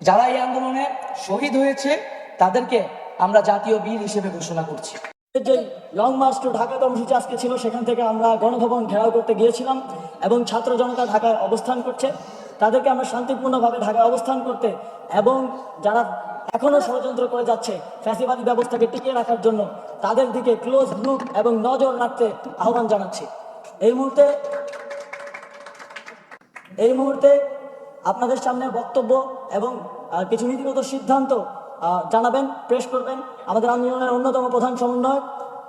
যারা এই আন্দোলনে শহীদ হয়েছে, তাদেরকে আমরা জাতীয় বীর হিসেবে ঘোষণা করছি। যে লং মার্চ টু ঢাকা কর্মসূচি আজকে ছিল, সেখান থেকে আমরা গণভবন ঘেরাও করতে গিয়েছিলাম এবং ছাত্র জনতা ঢাকায় অবস্থান করছে। তাদেরকে আমরা শান্তিপূর্ণভাবে ঢাকায় অবস্থান করতে এবং যারা এখনও ষড়যন্ত্র করে যাচ্ছে ফ্যাসিবাদী ব্যবস্থাকে টিকিয়ে রাখার জন্য, তাদের দিকে ক্লোজ লুক এবং নজর রাখতে আহ্বান জানাচ্ছি। এই মুহূর্তে এই মুহূর্তে আপনাদের সামনে বক্তব্য এবং কিছু নীতিগত সিদ্ধান্ত জানাবেন, পেশ করবেন আমাদের আন্দোলনের অন্যতম প্রধান সমন্বয়ক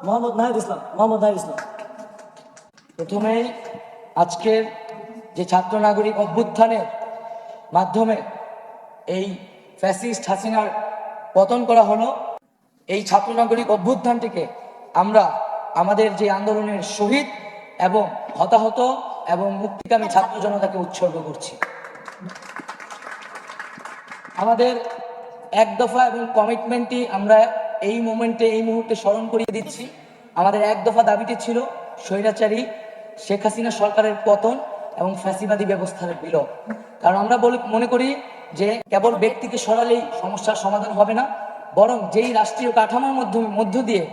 মোহাম্মদ নাহিদ ইসলাম। মোহাম্মদ নাহিদ ইসলাম। প্রথমে আজকের যে ছাত্র নাগরিক অভ্যুত্থানের মাধ্যমে এই ফ্যাসিস্ট হাসিনার পতন করা হলো, এই ছাত্র নাগরিক অভ্যুত্থানটিকে আমরা আমাদের যে আন্দোলনের শহীদ এবং হতাহত এবং মুক্তিকামী ছাত্র জনতাকে উৎসর্গ করছি। আমাদের এক দফা এবং কমিটমেন্টটি আমরা এই মোমেন্টে এই মুহূর্তে স্মরণ করিয়ে দিচ্ছি। আমাদের এক দফা দাবিটি ছিল স্বৈরাচারী শেখ হাসিনা সরকারের পতন এবং ফ্যাসিবাদী ব্যবস্থার বিলোপ। কারণ আমরা বলি, মনে করি যে কেবল ব্যক্তিকে সরালেই সমস্যার সমাধান হবে না, বরং যেই রাষ্ট্রীয় কাঠামোর মধ্য মধ্য দিয়ে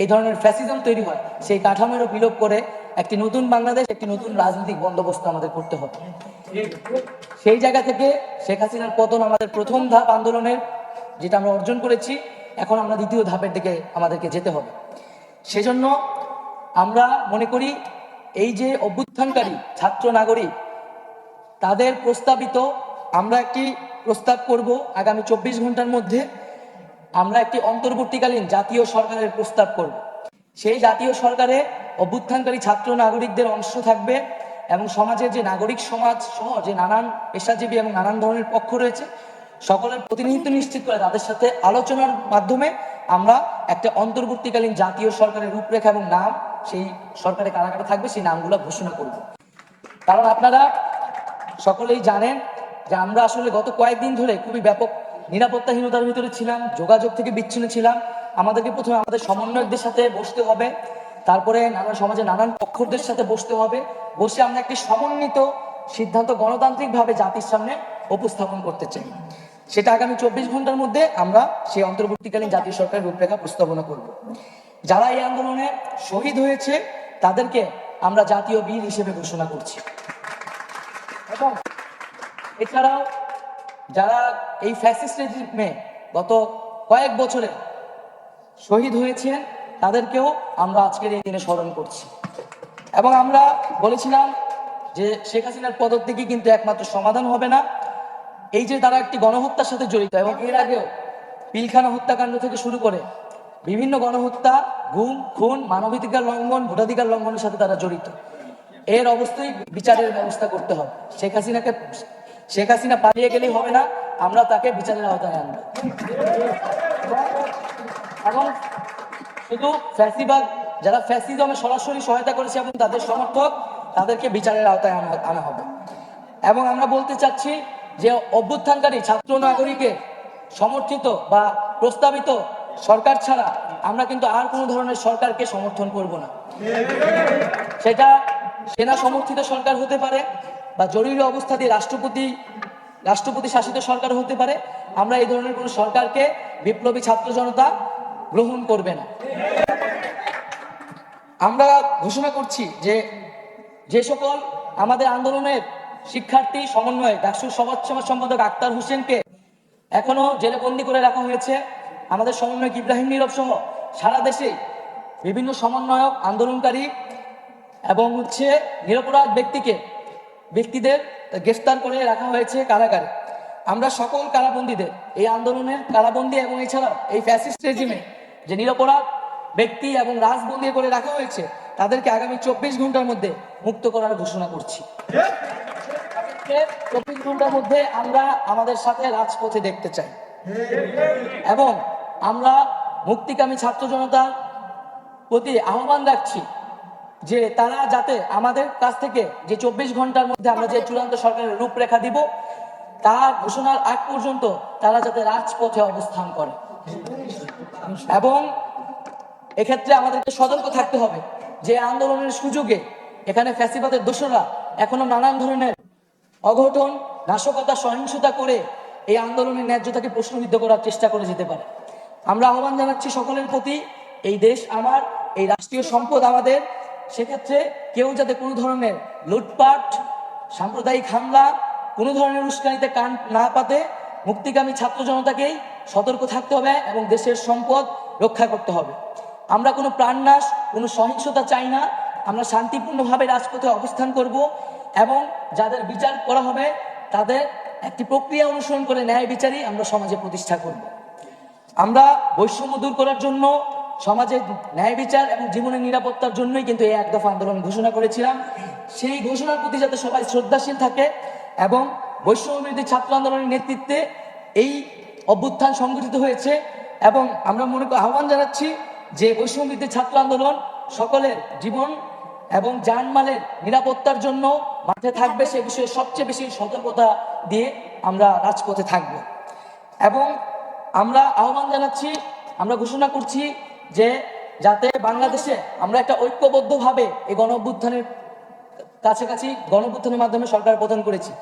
এই ধরনের ফ্যাসিজম তৈরি হয়, সেই কাঠামোরও বিলোপ করে একটি নতুন বাংলাদেশ, একটি নতুন রাজনৈতিক বন্দোবস্ত আমাদের করতে হবে। সেই জায়গা থেকে শেখ হাসিনার পতন আমাদের প্রথম ধাপ আন্দোলনের, যেটা আমরা অর্জন করেছি, এখন আমরা দ্বিতীয় ধাপের দিকে আমাদেরকে যেতে হবে। সেজন্য আমরা মনে করি, এই যে অভ্যুত্থানকারী ছাত্র নাগরিক, তাদের প্রস্তাবিত, আমরা একটি প্রস্তাব করব আগামী চব্বিশ ঘণ্টার মধ্যে, আমরা একটি অন্তর্বর্তীকালীন জাতীয় সরকারের প্রস্তাব করব। সেই জাতীয় সরকারে অভ্যুত্থানকারী ছাত্র নাগরিকদের অংশ থাকবে এবং সমাজের যে নাগরিক সমাজ সহ যে নানান পেশাজীবী এবং নানান ধরনের পক্ষ রয়েছে, সকলের প্রতিনিধিত্ব নিশ্চিত করে তাদের সাথে আলোচনার মাধ্যমে আমরা একটা অন্তর্বর্তীকালীন জাতীয় সরকারের রূপরেখা এবং নাম সেই সরকারে কারা কারা থাকবে সেই নামগুলো ঘোষণা করব। কারণ আপনারা সকলেই জানেন যে আমরা আসলে গত কয়েকদিন ধরে খুবই ব্যাপক নিরাপত্তাহীনতার ভিতরে ছিলাম, যোগাযোগ থেকে বিচ্ছিন্ন ছিলাম। আমাদেরকে প্রথমে আমাদের সমন্বয়কদের সাথে বসতে হবে। তারপরে নানান সমাজে নানান পক্ষদের সাথে বসতে হবে। বসে আমরা একটি সমন্বিত সিদ্ধান্ত গণতান্ত্রিকভাবে জাতির সামনে উপস্থাপন করতে চাই। সেটা আগামী চব্বিশ ঘণ্টার মধ্যে আমরা সেই অন্তর্বর্তীকালীন জাতীয় সরকারের রূপরেখা প্রস্তাবনা করব। যারা এই আন্দোলনে শহীদ হয়েছে, তাদেরকে আমরা জাতীয় বীর হিসেবে ঘোষণা করছি। এবং এছাড়াও যারা এই ফ্যাসিস্ট রেজিমে গত কয়েক বছরে শহীদ হয়েছেন তাদেরকেও আমরা আজকের এই দিনে স্মরণ করছি। এবং আমরা বলেছিলাম যে শেখ হাসিনার পদত্যাগই কিন্তু একমাত্র সমাধান হবে না। এই যে তারা একটি গণহত্যার সাথে জড়িত এবং এর আগেও পিলখানা হত্যাকাণ্ড থেকে শুরু করে বিভিন্ন গণহত্যা, গুম, খুন, মানবাধিকার লঙ্ঘন, ভোটাধিকার লঙ্ঘনের সাথে তারা জড়িত। এর অবশ্যই বিচারের ব্যবস্থা করতে হবে। শেখ হাসিনাকে, শেখ হাসিনা পালিয়ে গেলেই হবে না, আমরা তাকে বিচারের আওতায় আনব। এবং শুধু ফ্যাসিবাদ, যারা ফ্যাসিজমে সরাসরি সহায়তা করেছে এবং তাদের সমর্থক, তাদেরকে বিচারের আওতায় আনা হবে। এবং আমরা বলতে চাচ্ছি যে অভ্যুত্থানকারী ছাত্র নাগরিকের সমর্থিত বা প্রস্তাবিত সরকার ছাড়া আমরা কিন্তু আর কোনো ধরনের সরকারকে সমর্থন করব না। সেটা সেনা সমর্থিত সরকার হতে পারে বা জরুরি অবস্থাতে রাষ্ট্রপতি রাষ্ট্রপতি শাসিত সরকার হতে পারে। আমরা এই ধরনের কোনো সরকারকে বিপ্লবী ছাত্র জনতা গ্রহণ করবে না। আমরা ঘোষণা করছি যে যে সকল আমাদের আন্দোলনের শিক্ষার্থী সমন্বয়ে ডাকসুর সমাজ সমাজ সম্পাদক আক্তার হোসেনকে এখনও জেলে বন্দি করে রাখা হয়েছে। আমাদের সমন্বয়ক ইব্রাহিম নীরব সহ সারা দেশে বিভিন্ন সমন্বয়ক, আন্দোলনকারী এবং হচ্ছে নিরপরাধ ব্যক্তিকে, ব্যক্তিদের গ্রেফতার করে রাখা হয়েছে কারাগারে। আমরা সকল কারাবন্দীদের, এই আন্দোলনের কারাবন্দী এবং এছাড়াও এই ফ্যাসিস্ট রেজিমে যে নিরপরাধ ব্যক্তি এবং রাজবন্দি করে রাখা হয়েছে, তাদেরকে আগামী চব্বিশ ঘণ্টার মধ্যে মুক্ত করার ঘোষণা করছি। চব্বিশ ঘণ্টার মধ্যে আমরা আমাদের সাথে রাজপথে দেখতে চাই। এবং আমরা মুক্তিকামী ছাত্র জনতার প্রতি আহ্বান রাখছি যে তারা যাতে আমাদের কাছ থেকে যে চব্বিশ ঘণ্টার মধ্যে আমরা যে চূড়ান্ত সরকারের রূপরেখা দিব, তা ঘোষণার আগ পর্যন্ত তারা যাতে রাজপথে অবস্থান করে। এবং এক্ষেত্রে আমাদেরকে সতর্ক থাকতে হবে যে আন্দোলনের সুযোগে এখানে ফ্যাসিবাদের দোষরা এখনও নানান ধরনের অঘটন, নাশকতা, সহিংসতা করে এই আন্দোলনের ন্যায্যতাকে প্রশ্নবিদ্ধ করার চেষ্টা করে যেতে পারে। আমরা আহ্বান জানাচ্ছি সকলের প্রতি, এই দেশ আমার, এই রাষ্ট্রীয় সম্পদ আমাদের। সেক্ষেত্রে কেউ যাতে কোনো ধরনের লুটপাট, সাম্প্রদায়িক হামলা, কোনো ধরনের উস্কানিতে কান না পাতে, মুক্তিকামী ছাত্র জনতাকেই সতর্ক থাকতে হবে এবং দেশের সম্পদ রক্ষা করতে হবে। আমরা কোনো প্রাণনাশ, কোনো সহিংসতা চাই না। আমরা শান্তিপূর্ণভাবে রাজপথে অবস্থান করব এবং যাদের বিচার করা হবে, তাদের একটি প্রক্রিয়া অনুসরণ করে ন্যায় বিচারই আমরা সমাজে প্রতিষ্ঠা করব। আমরা বৈষম্য দূর করার জন্য, সমাজে ন্যায় বিচার এবং জীবনের নিরাপত্তার জন্যই কিন্তু এই এক দফা আন্দোলন ঘোষণা করেছিলাম। সেই ঘোষণার প্রতি যাতে সবাই শ্রদ্ধাশীল থাকে এবং বৈষম্য বিরোধী ছাত্র আন্দোলনের নেতৃত্বে এই অভ্যুত্থান সংগঠিত হয়েছে এবং আমরা মনে করি আহ্বান জানাচ্ছি যে বৈষম্য বিরোধী ছাত্র আন্দোলন সকলের জীবন এবং জানমালের নিরাপত্তার জন্য মাঠে থাকবে, সে বিষয়ে সবচেয়ে বেশি সতর্কতা দিয়ে আমরা রাজপথে থাকব। এবং আমরা আহ্বান জানাচ্ছি, আমরা ঘোষণা করছি যে যাতে বাংলাদেশে আমরা একটা ঐক্যবদ্ধভাবে এই গণ অভ্যুত্থানের কাছাকাছি গণ অভ্যুত্থানের মাধ্যমে সরকার প্রদান করেছি।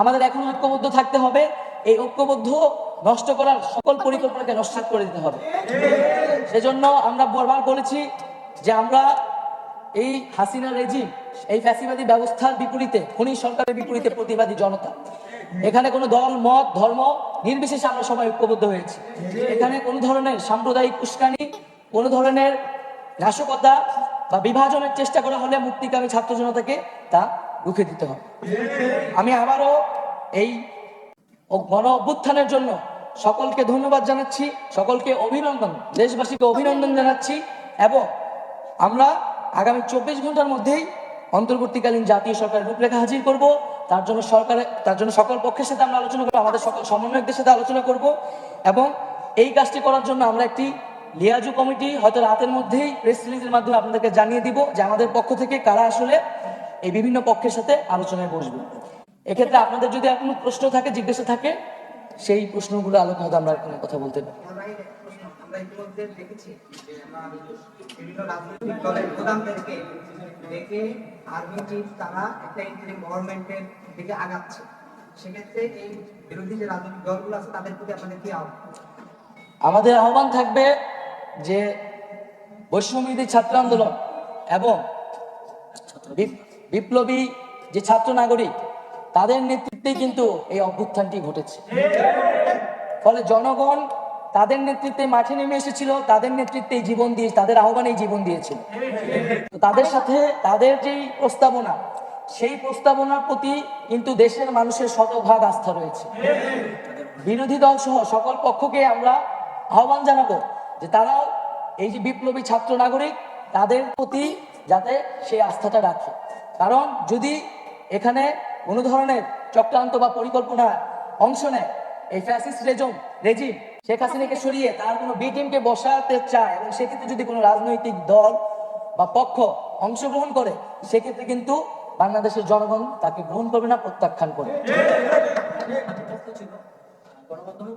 আমাদের এখন ঐক্যবদ্ধ থাকতে হবে। এই ঐক্যবদ্ধ নষ্ট করার সকল পরিকল্পনাকে নস্বাত করে দিতে হবে। সেজন্য আমরা বারবার বলেছি যে আমরা এই হাসিনা রেজিম এই ফ্যাসিবাদী ব্যবস্থার বিপরীতে, খনি সরকারের বিপরীতে প্রতিবাদী জনতা। এখানে কোনো দল, মত, ধর্ম নির্বিশেষে আমরা সবাই ঐক্যবদ্ধ হয়েছি। এখানে কোনো ধরনের সাম্প্রদায়িক উস্কানি, কোনো ধরনের নাশকতা বা বিভাজনের চেষ্টা করা হলে মুক্তিকামী ছাত্র জনতাকে তা রুখে দিতে হবে। আমি আবারও এই ও গণ অভ্যুত্থানের জন্য সকলকে ধন্যবাদ জানাচ্ছি, সকলকে অভিনন্দন, দেশবাসীকে অভিনন্দন জানাচ্ছি এবং আমরা আগামী চব্বিশ ঘণ্টার মধ্যেই অন্তর্বর্তীকালীন জাতীয় সরকারের রূপরেখা হাজির করব। তার জন্য সরকারে, তার জন্য সকল পক্ষের সাথে আমরা আলোচনা করব, আমাদের সকল সমন্বয়কদের সাথে আলোচনা করব এবং এই কাজটি করার জন্য আমরা একটি লিয়াজু কমিটি হয়তো রাতের মধ্যেই প্রেস রিলিজের মাধ্যমে আপনাদেরকে জানিয়ে দিব যে আমাদের পক্ষ থেকে কারা আসলে এই বিভিন্ন পক্ষের সাথে আলোচনায় বসবে। এক্ষেত্রে আপনাদের যদি আর কোনো প্রশ্ন থাকে জিজ্ঞাসা থাকে সেই প্রশ্নগুলো আলোকে হয়তো আমরা কোনো কথা বলতে পারি। আমরা ইতিমধ্যে দেখেছি যে বিভিন্ন রাজনৈতিক দলের প্রধানদেরকে দেখে আর্মি চিফ তারা একটা ইন্টারিম গভর্নমেন্টের দিকে আগাচ্ছে। সেক্ষেত্রে এই বিরোধী যে রাজনৈতিক দলগুলো আছে তাদের প্রতি আপনাদের কি আহ্বান? আমাদের আহ্বান থাকবে যে বৈষম্যবিধি ছাত্র আন্দোলন এবং বিপ্লবী যে ছাত্র নাগরিক তাদের নেতৃত্বেই কিন্তু এই অভ্যুত্থানটি ঘটেছে। ফলে জনগণ তাদের নেতৃত্বে মাঠে নেমে এসেছিল, তাদের নেতৃত্বেই জীবন দিয়ে, তাদের আহ্বানেই জীবন দিয়েছিল। তাদের সাথে তাদের যেই প্রস্তাবনা, সেই প্রস্তাবনার প্রতি কিন্তু দেশের মানুষের শতভাগ আস্থা রয়েছে। বিরোধী দল সহ সকল পক্ষকে আমরা আহ্বান জানাব যে তারাও এই যে বিপ্লবী ছাত্র নাগরিক, তাদের প্রতি যাতে সেই আস্থাটা রাখে। কারণ যদি এখানে কোনো ধরনের চক্রান্ত বা পরিকল্পনা অংশ নেয়। এই ফ্যাসিস্ট রেজম রেজিম শেখ হাসিনাকে সরিয়ে তার কোনো বি টিমকে বসাতে চায় এবং সেক্ষেত্রে যদি কোনো রাজনৈতিক দল বা পক্ষ অংশগ্রহণ করে, সেক্ষেত্রে কিন্তু বাংলাদেশের জনগণ তাকে গ্রহণ করবে না, প্রত্যাখ্যান করবে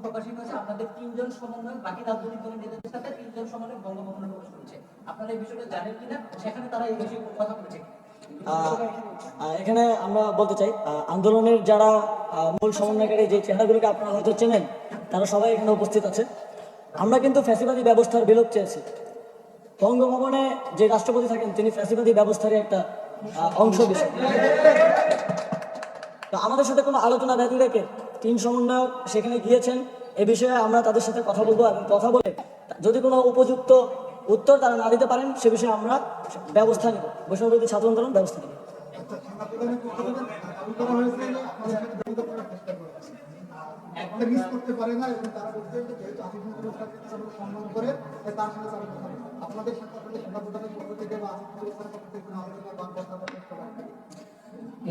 প্রকাশিত আপনাদের তিনজন সমন্বয় বাকি রাজনৈতিক দলের নেতাদের সাথে তিনজন সমন্বয় বঙ্গভবনে প্রকাশ করেছে। আপনারা এই বিষয়টা জানেন কিনা? সেখানে তারা এই বিষয়ে কথা বলেছে। এখানে আমরা বলতে চাই আন্দোলনের যারা মূল সমন্বয়কারী যে চেহারাগুলোকে আপনারা হয়তো চেনেন, তারা সবাই এখানে উপস্থিত আছে। আমরা কিন্তু ফ্যাসিবাদী ব্যবস্থার বিলোপ চেয়েছি। বঙ্গভবনে যে রাষ্ট্রপতি থাকেন, তিনি ফ্যাসিবাদী ব্যবস্থারই একটা অংশ বিষয় তো আমাদের সাথে কোনো আলোচনা ব্যাধি রেখে তিন সমন্বয়ক সেখানে গিয়েছেন, এ বিষয়ে আমরা তাদের সাথে কথা বলব এবং কথা বলে, যদি কোনো উপযুক্ত উত্তর তারা না দিতে পারেন সে বিষয়ে আমরা ব্যবস্থা নেব। বৈষ্ণবী ছাত্র আন্দোলন ব্যবস্থা নেব?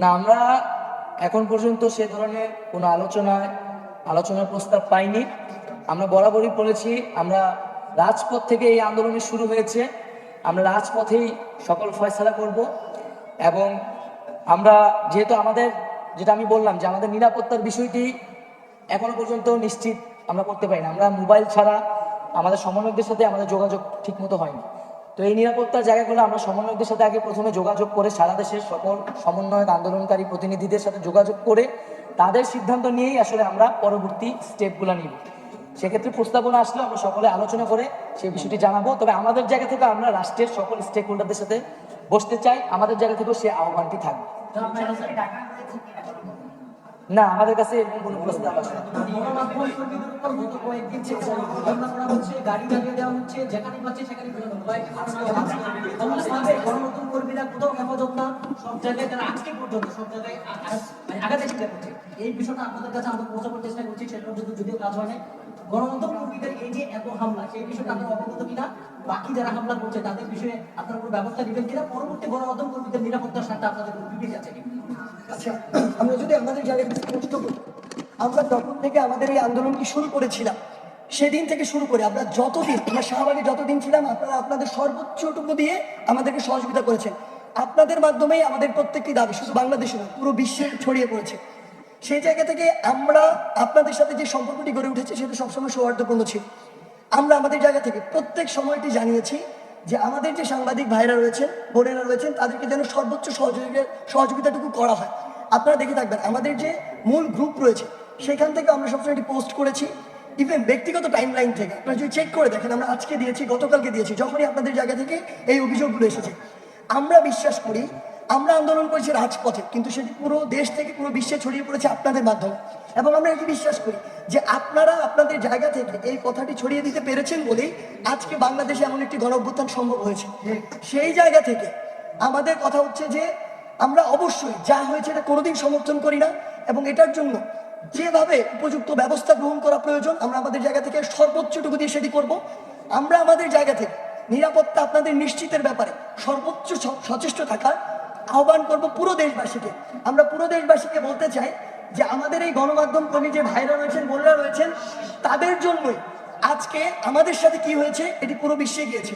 না আমরা এখন পর্যন্ত সে ধরনের কোনো আলোচনায় আলোচনার প্রস্তাব পাইনি। আমরা বরাবরই বলেছি আমরা রাজপথ থেকে এই আন্দোলনের শুরু হয়েছে। আমরা রাজপথেই সকল ফয়সালা করব এবং আমরা যেহেতু আমাদের, যেটা আমি বললাম যে আমাদের নিরাপত্তার বিষয়টি এখনও পর্যন্ত নিশ্চিত আমরা করতে পারি না। আমরা মোবাইল ছাড়া আমাদের সমন্বয়কদের সাথে আমাদের যোগাযোগ ঠিকমতো হয়নি। তো এই নিরাপত্তার জায়গাগুলো আমরা সমন্বয়কদের সাথে আগে প্রথমে যোগাযোগ করে সারা দেশের সকল সমন্বয়ক, আন্দোলনকারী প্রতিনিধিদের সাথে যোগাযোগ করে তাদের সিদ্ধান্ত নিয়েই আসলে আমরা পরবর্তী স্টেপগুলো নিব। সেক্ষেত্রে প্রস্তাবনা আসলে আমরা সকলে আলোচনা করে সেই বিষয়টি জানাব তবে আমাদের জায়গা থেকে আমরা রাষ্ট্রের সকল স্টেক হোল্ডারদের সাথে বসতে চাই আমাদের জায়গা থেকেও সে আহ্বানটি থাকবে না আমাদের কাছে এরকম মানে এই বিষয়টা কাছে আমরা পৌঁছানোর চেষ্টা করছি সে পর্যন্ত যদিও কাজ হয় এই যে এত হামলা, সেই আপনারা অবগত কিনা? বাকি যারা হামলা করছে, তাদের বিষয়ে কোনো ব্যবস্থা কিনা? পরবর্তী গণমাধ্যম কর্মীদের নিরাপত্তার স্বার্থে আপনাদের আছে আচ্ছা আমরা যদি আমাদের জায়গা থেকে করি আমরা যখন থেকে আমাদের এই আন্দোলনটি শুরু করেছিলাম? সেদিন থেকে শুরু করে আমরা যতদিন, আমরা শাহবাগে যতদিন ছিলাম, আপনারা আপনাদের সর্বোচ্চটুকু দিয়ে আমাদেরকে সহযোগিতা করেছেন। আপনাদের মাধ্যমেই আমাদের প্রত্যেকটি দাবি শুধু বাংলাদেশে পুরো বিশ্বে ছড়িয়ে পড়েছে। সেই জায়গা থেকে আমরা আপনাদের সাথে যে সম্পর্কটি গড়ে উঠেছে, সেটা সবসময় সৌহার্দ্যপূর্ণ ছিল। আমরা আমাদের জায়গা থেকে প্রত্যেক সময়টি জানিয়েছি যে আমাদের যে সাংবাদিক ভাইরা রয়েছেন, বোনেরা রয়েছেন, তাদেরকে যেন সর্বোচ্চ সহযোগিতা সহযোগিতাটুকু করা হয়। আপনারা দেখে থাকবেন, আমাদের যে মূল গ্রুপ রয়েছে, সেখান থেকে আমরা সবসময় এটি পোস্ট করেছি। ইভেন ব্যক্তিগত টাইম লাইন থেকে, আপনারা যদি চেক করে দেখেন, আমরা আজকে দিয়েছি, গতকালকে দিয়েছি, যখনই আপনাদের জায়গা থেকে এই অভিযোগগুলো এসেছে। আমরা বিশ্বাস করি আমরা আন্দোলন করেছি রাজপথে, কিন্তু সেটি পুরো দেশ থেকে, পুরো বিশ্বে ছড়িয়ে পড়েছে আপনাদের মাধ্যমে। এবং আমরা এটি বিশ্বাস করি যে আপনারা আপনাদের জায়গা থেকে এই কথাটি ছড়িয়ে দিতে পেরেছেন বলেই আজকে বাংলাদেশে এমন একটি গণ অভ্যুত্থান সম্ভব হয়েছে। সেই জায়গা থেকে আমাদের কথা হচ্ছে যে আমরা অবশ্যই যা হয়েছে এটা কোনোদিন সমর্থন করি না এবং এটার জন্য যেভাবে উপযুক্ত ব্যবস্থা গ্রহণ করা প্রয়োজন, আমরা আমাদের জায়গা থেকে সর্বোচ্চটুকু দিয়ে সেটি করব। আমরা আমাদের জায়গা থেকে নিরাপত্তা আপনাদের নিশ্চিতের ব্যাপারে সর্বোচ্চ সচেষ্ট থাকার আহ্বান করব পুরো দেশবাসীকে। আমরা পুরো দেশবাসীকে বলতে চাই যে আমাদের এই গণমাধ্যম কর্মী যে ভাইরা রয়েছেন, বোনরা রয়েছেন, তাদের জন্যই আজকে আমাদের সাথে কি হয়েছে এটি পুরো বিশ্বে গিয়েছে।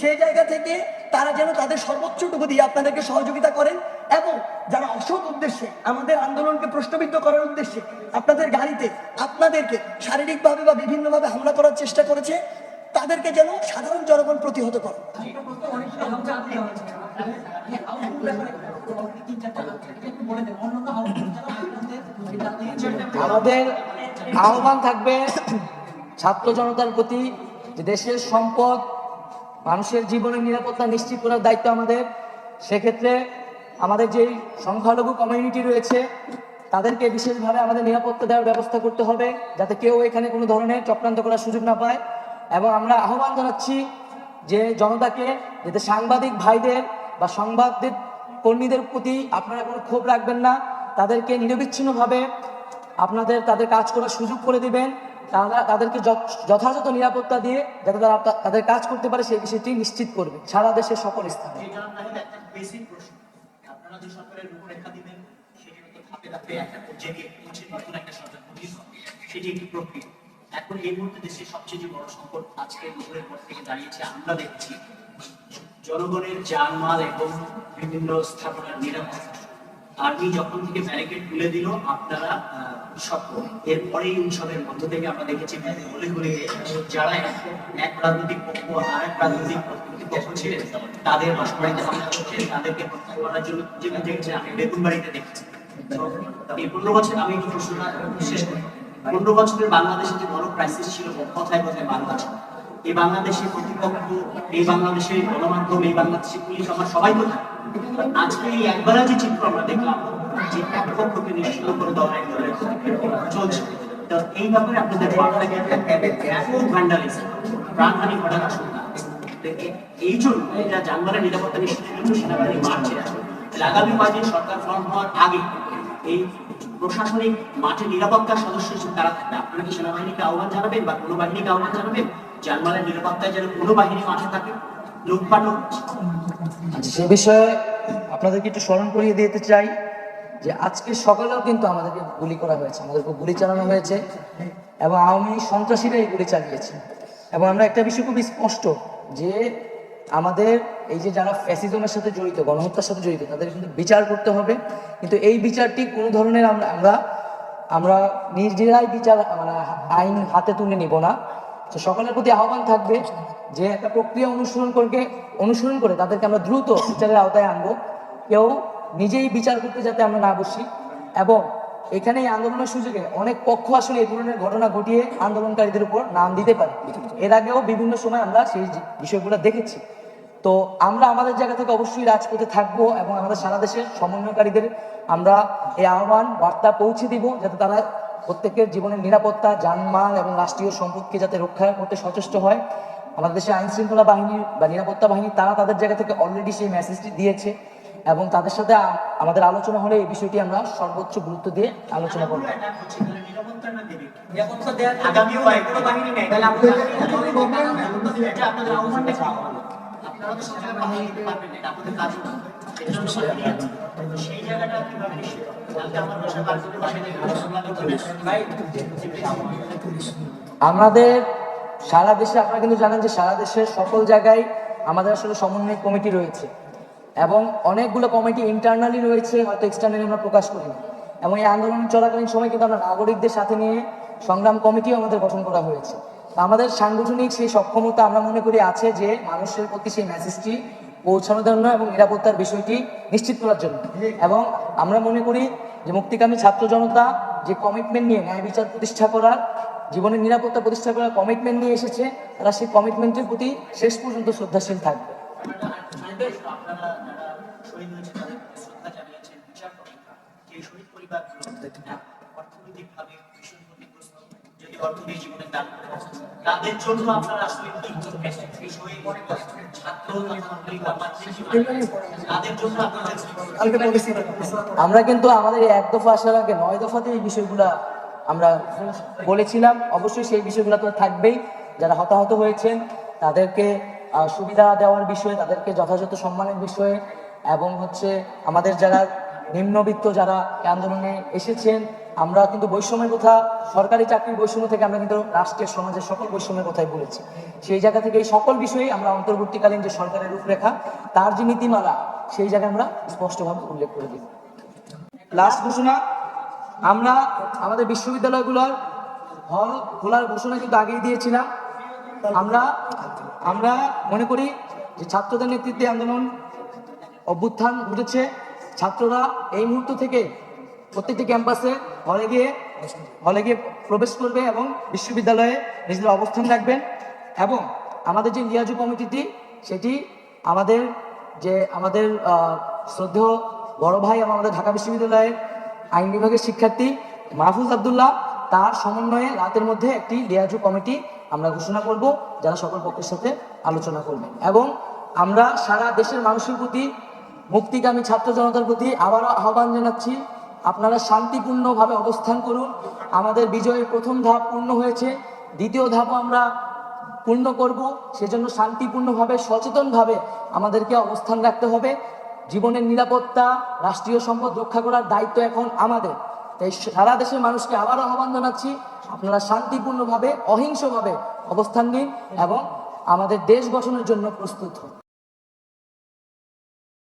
সেই জায়গা থেকে তারা যেন তাদের সর্বোচ্চটুকু দিয়ে আপনাদেরকে সহযোগিতা করেন এবং যারা অসৎ উদ্দেশ্যে আমাদের আন্দোলনকে প্রশ্নবিদ্ধ করার উদ্দেশ্যে আপনাদের গাড়িতে, আপনাদেরকে শারীরিকভাবে বা বিভিন্নভাবে হামলা করার চেষ্টা করেছে তাদেরকে যেন সাধারণ জনগণ প্রতিহত করে। আমাদের আহ্বান থাকবে ছাত্র জনতার প্রতি দেশের সম্পদ, মানুষের জীবনের নিরাপত্তা নিশ্চিত করার দায়িত্ব আমাদের। সেক্ষেত্রে আমাদের যেই সংখ্যালঘু কমিউনিটি রয়েছে, তাদেরকে বিশেষভাবে আমাদের নিরাপত্তা দেওয়ার ব্যবস্থা করতে হবে, যাতে কেউ এখানে কোনো ধরনের চক্রান্ত করার সুযোগ না পায়। এবং আমরা আহ্বান জানাচ্ছি যে জনতাকে যাতে সাংবাদিক ভাইদের বা সংবাদদের কর্মীদের প্রতি আপনারা কোনো ক্ষোভ রাখবেন না, তাদেরকে নিরবিচ্ছিন্নভাবে আপনাদের, তাদের কাজ করার সুযোগ করে দিবেন, তারা, তাদেরকে যথ- যথাযথ নিরাপত্তা দিয়ে যাতে তারা তাদের কাজ করতে পারে সেই বিষয়টি নিশ্চিত করবে সারা দেশের সকল স্থানে। সেটি একটি প্রক্রিয়া এখন এই মুহূর্তে দেশের সবচেয়ে যে বড় সংকট আজকে দুপুরের পর থেকে দাঁড়িয়েছে আমরা দেখছি। জনগণের জানমাল এবং বিভিন্ন স্থাপনার নিরাপত্তা। আর্মি যখন থেকে ব্যারিকেড তুলে দিল, আপনারা উৎসব করলেন। এরপরেই উৎসবের মধ্য থেকে আমরা দেখেছি হলে হলে যারা এক- রাজনৈতিক পক্ষ আর এক রাজনৈতিক পক্ষ ছিলেন তাদের বাসাবাড়িতে হামলা করছে তাদেরকে হত্যা করার জন্য যেখানে দেখেছি আমি বেগুন বাড়িতে দেখেছি এই পনেরো বছর আমি প্রশ্নটা শেষ করি পনেরো বছরের বাংলাদেশে যে বড় ক্রাইসিস ছিল কথায় কথায় বাংলা এই বাংলাদেশের কর্তৃপক্ষ এই বাংলাদেশের গণমাধ্যম, এই বাংলাদেশের পুলিশ, আমার সবাই তো আজকে এই একবারে যে চিত্র আমরা দেখলাম যে এক পক্ষকে নিশ্চিত করে দেওয়া এক দলের চলছে। তো এই ব্যাপারে আপনাদের বাংলাকে ব্যাপক ভ্যান্ডালিজম প্রাণহানি। তো এ- এই জন্য এটা জানবারের নিরাপত্তা নিশ্চিতের জন্য সেনাবাহিনী মারছে। আগামী বাজে সরকার ফর্ম হওয়ার আগে এই প্রশাসনিক মাঠে নিরাপত্তার সদস্য হিসেবে তারা থাকবে। আপনারা কি সেনাবাহিনীকে আহ্বান জানাবেন বা কোনো বাহিনীকে আহ্বান জানাবেন? জানমালের নিরাপত্তায় যেন কোনো বাহিনী মাঠে থাকে? আচ্ছা সে বিষয়ে আপনাদেরকে একটু স্মরণ করিয়ে দিতে চাই যে আজকে সকালেও কিন্তু আমাদেরকে গুলি করা হয়েছে। আমাদেরকে গুলি চালানো হয়েছে এবং আওয়ামী সন্ত্রাসীরা এই গুলি চালিয়েছে। এবং আমরা একটা বিষয় খুব স্পষ্ট যে আমাদের এই যে যারা ফ্যাসিজমের সাথে জড়িত, গণহত্যার সাথে জড়িত, তাদের কিন্তু বিচার করতে হবে। কিন্তু এই বিচারটি কোনো ধরনের আমরা আমরা আমরা নিজেরাই বিচার মানে আইন হাতে তুলে নিব না। তো সকলের প্রতি আহ্বান থাকবে যে একটা প্রক্রিয়া অনুসরণ করে অনুসরণ করে তাদেরকে আমরা দ্রুত বিচারের আওতায় আনব। কেউ নিজেই বিচার করতে যাতে আমরা না বসি। এবং এখানে এই আন্দোলনের সুযোগে অনেক পক্ষ আসলে এই ধরনের ঘটনা ঘটিয়ে আন্দোলনকারীদের উপর নাম দিতে পারে। এর আগেও বিভিন্ন সময় আমরা সেই বিষয়গুলো দেখেছি। তো আমরা আমাদের জায়গা থেকে অবশ্যই রাজপথে থাকব এবং আমাদের সারা দেশের সমন্বয়কারীদের আমরা এই আহ্বান, বার্তা পৌঁছে দিব যাতে তারা প্রত্যেকের জীবনের নিরাপত্তা জানমাল এবং রাষ্ট্রীয় সম্পদকে যাতে রক্ষা করতে সচেষ্ট হয়। আমাদের দেশে আইন শৃঙ্খলা বাহিনী বা নিরাপত্তা বাহিনী, তারা তাদের জায়গা থেকে অলরেডি সেই মেসেজটি দিয়েছে এবং তাদের সাথে আমাদের আলোচনা হলে এই বিষয়টি আমরা সর্বোচ্চ গুরুত্ব দিয়ে আলোচনা করব। আমাদের সারা দেশে, আপনারা কিন্তু জানেন যে সারা দেশের সকল জায়গায় আমাদের আসলে সমন্বয় কমিটি রয়েছে এবং অনেকগুলো কমিটি ইন্টারনালি রয়েছে, হয়তো এক্সটার্নালি আমরা প্রকাশ করি না। এবং এই আন্দোলন চলাকালীন সময় কিন্তু আমরা নাগরিকদের সাথে নিয়ে সংগ্রাম কমিটিও আমাদের গঠন করা হয়েছে আমাদের সাংগঠনিক সেই সক্ষমতা আমরা মনে করি আছে যে মানুষের প্রতি সেই মেসেজটি পৌঁছানোর জন্য এবং নিরাপত্তার বিষয়টি নিশ্চিত করার জন্য। এবং আমরা মনে করি যে মুক্তিকামী ছাত্র জনতা যে কমিটমেন্ট নিয়ে ন্যায় বিচার প্রতিষ্ঠা করার জীবনের নিরাপত্তা প্রতিষ্ঠা করার কমিটমেন্ট নিয়ে এসেছে, তারা সেই কমিটমেন্টের প্রতি শেষ পর্যন্ত শ্রদ্ধাশীল থাকবে। হয়েছে জীবনে দান তাদের জন্য আপনারা আসলে কি করবেন এই তাদের জন্য আপনারা আমরা কিন্তু আমাদের এই এক দফা আসার আগে নয় দফাতে এই বিষয়গুলা আমরা বলেছিলাম। অবশ্যই সেই বিষয়গুলো তো থাকবেই। যারা হতাহত হয়েছেন তাদেরকে সুবিধা দেওয়ার বিষয়ে তাদেরকে যথাযথ সম্মানের বিষয়ে এবং হচ্ছে আমাদের যারা নিম্নবিত্ত যারা এই আন্দোলনে এসেছেন আমরা কিন্তু বৈষম্যের কথা, সরকারি চাকরির বৈষম্য থেকে আমরা কিন্তু রাষ্ট্রের সমাজের সকল বৈষম্যের কথাই বলেছি। সেই জায়গা থেকে এই সকল বিষয়েই আমরা অন্তর্বর্তীকালীন যে সরকারের রূপরেখা, তার যে নীতিমালা, সেই জায়গায় আমরা স্পষ্টভাবে উল্লেখ করে দিই লাস্ট ঘোষণা, আমরা আমাদের বিশ্ববিদ্যালয়গুলোর হল খোলার ঘোষণা কিন্তু আগেই দিয়েছিলাম। আমরা আমরা মনে করি যে ছাত্রদের নেতৃত্বে আন্দোলন অভ্যুত্থান ঘটেছে। ছাত্ররা এই মুহূর্ত থেকে প্রত্যেকটি ক্যাম্পাসে হলে গিয়ে হলে গিয়ে প্রবেশ করবে এবং বিশ্ববিদ্যালয়ে নিজেদের অবস্থান রাখবেন। এবং আমাদের যে লিয়াজু কমিটিটি, সেটি আমাদের যে আমাদের শ্রদ্ধেয় বড় ভাই এবং আমাদের ঢাকা বিশ্ববিদ্যালয়ের আইন বিভাগের শিক্ষার্থী মাহফুজ আবদুল্লাহ, তার সমন্বয়ে রাতের মধ্যে একটি লিয়াজু কমিটি আমরা ঘোষণা করব, যারা সকল পক্ষের সাথে আলোচনা করবে। এবং আমরা সারা দেশের মানুষের প্রতি, মুক্তিকামী ছাত্র জনতার প্রতি আবারও আহ্বান জানাচ্ছি আপনারা শান্তিপূর্ণভাবে অবস্থান করুন। আমাদের বিজয়ের প্রথম ধাপ পূর্ণ হয়েছে। দ্বিতীয় ধাপও আমরা পূর্ণ করব। সেজন্য শান্তিপূর্ণভাবে, সচেতনভাবে আমাদেরকে অবস্থান রাখতে হবে। জীবনের নিরাপত্তা, রাষ্ট্রীয় সম্পদ রক্ষা করার দায়িত্ব এখন আমাদের। তাই সারা দেশের মানুষকে আবারও আহ্বান জানাচ্ছি, আপনারা শান্তিপূর্ণভাবে, অহিংসভাবে অবস্থান নিন এবং আমাদের দেশ গঠনের জন্য প্রস্তুত হন।